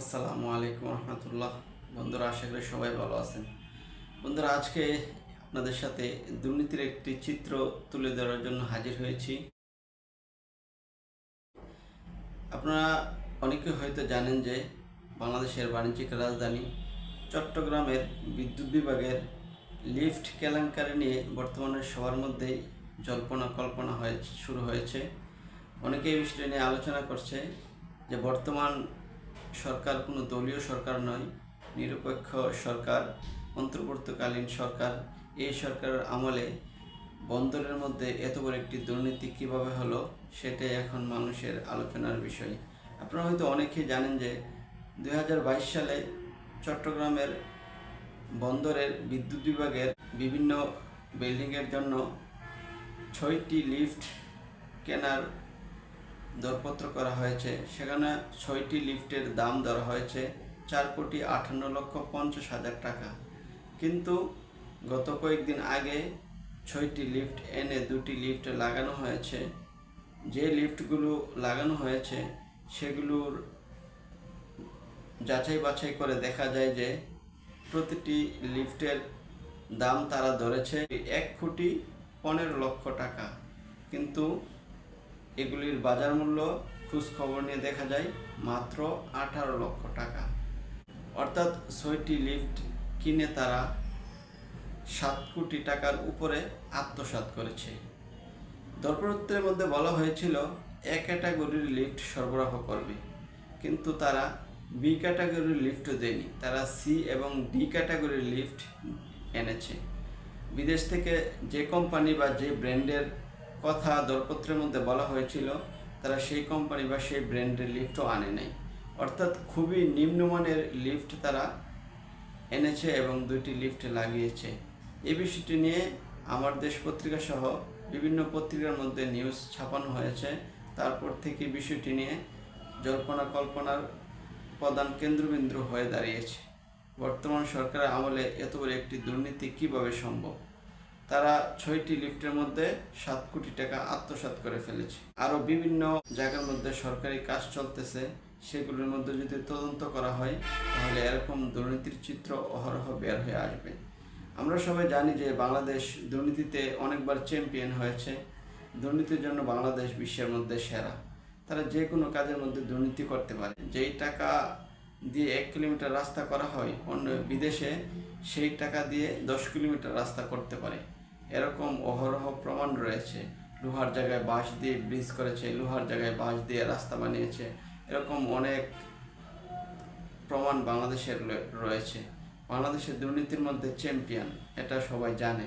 আসসালামু আলাইকুম রহমতুল্লাহ। বন্ধুরা, আশা করি সবাই ভালো আছেন। বন্ধুরা, আজকে আপনাদের সাথে দুর্নীতির একটি চিত্র তুলে ধরার জন্য হাজির হয়েছি। আপনারা অনেকে হয়তো জানেন যে বাংলাদেশের বাণিজ্যিক রাজধানী চট্টগ্রামের বিদ্যুৎ বিভাগের লিফট কেলেঙ্কারি নিয়ে বর্তমানে সবার মধ্যেই জল্পনা কল্পনা হয়ে, শুরু হয়েছে। অনেকে এই বিষয়টি নিয়ে আলোচনা করছে যে বর্তমান সরকার কোনো দলীয় সরকার নয়, নিরপেক্ষ সরকার, অন্তর্বর্তীকালীন সরকার। এই সরকারের আমলে বন্দরের মধ্যে এত বড় একটি দুর্নীতি কীভাবে হলো, সেটাই এখন মানুষের আলোচনার বিষয়। আপনারা হয়তো অনেকেই জানেন যে দু হাজার বাইশ সালে চট্টগ্রামের বন্দরের বিদ্যুৎ বিভাগের বিভিন্ন বিল্ডিংয়ের জন্য ছয়টি লিফট কেনার দরপত্র করা হয়েছে। সেখানে ছয়টি লিফটের দাম ধরা হয়েছে, চার কোটি আটান্ন লক্ষ পঞ্চাশ হাজার টাকা। কিন্তু গত কয়েকদিন আগে ছয়টি লিফট এনে দুটি লিফট লাগানো হয়েছে। যে লিফটগুলো লাগানো হয়েছে, সেগুলোর যাচাই বাছাই করে দেখা যায় যে প্রতিটি লিফটের দাম তারা ধরেছে এক কোটি পনেরো লক্ষ টাকা। কিন্তু এগুলির বাজার মূল্য খোঁজ খবর নিয়ে দেখা যায় মাত্র আঠারো লক্ষ টাকা। অর্থাৎ ছয়টি লিফট কিনে তারা সাত কোটি টাকার উপরে আত্মসাৎ করেছে। দরপত্রের মধ্যে বলা হয়েছিল, এ ক্যাটাগরির লিফট সরবরাহ করবে। কিন্তু তারা বি ক্যাটাগরির লিফটও দেয়নি। তারা সি এবং ডি ক্যাটাগরির লিফট এনেছে। বিদেশ থেকে যে কোম্পানি বা যে ব্র্যান্ডের কথা দরপত্রের মধ্যে বলা হয়েছিল, তারা সেই কোম্পানি বা সেই ব্র্যান্ডের লিফটও আনে নাই। অর্থাৎ খুবই নিম্নমানের লিফট তারা এনেছে এবং দুইটি লিফট লাগিয়েছে। এই বিষয়টি নিয়ে আমার দেশ পত্রিকা সহ বিভিন্ন পত্রিকার মধ্যে নিউজ ছাপানো হয়েছে। তারপর থেকে বিষয়টি নিয়ে জল্পনা কল্পনার প্রধান কেন্দ্রবিন্দু হয়ে দাঁড়িয়েছে। বর্তমান সরকারের আমলে এত বড় একটি দুর্নীতি কীভাবে সম্ভব? তারা ছয়টি লিফটের মধ্যে সাত কোটি টাকা আত্মসাৎ করে ফেলেছে। আরও বিভিন্ন জায়গার মধ্যে সরকারি কাজ চলতেছে, সেগুলোর মধ্যে যদি তদন্ত করা হয়, তাহলে এরকম দুর্নীতির চিত্র অহরহ বের হয়ে আসবে। আমরা সবাই জানি যে বাংলাদেশ দুর্নীতিতে অনেকবার চ্যাম্পিয়ন হয়েছে। দুর্নীতির জন্য বাংলাদেশ বিশ্বের মধ্যে সেরা। তারা যে কোনো কাজের মধ্যে দুর্নীতি করতে পারে। যেই টাকা দিয়ে এক কিলোমিটার রাস্তা করা হয় অন্য বিদেশে, সেই টাকা দিয়ে দশ কিলোমিটার রাস্তা করতে পারে। এরকম অহরহ প্রমাণ রয়েছে। লোহার জায়গায় বাঁশ দিয়ে ব্রিজ করেছে, লোহার জায়গায় বাঁশ দিয়ে রাস্তা বানিয়েছে। এরকম অনেক প্রমাণ বাংলাদেশের রয়েছে। বাংলাদেশের দুর্নীতির মধ্যে চ্যাম্পিয়ন এটা সবাই জানে।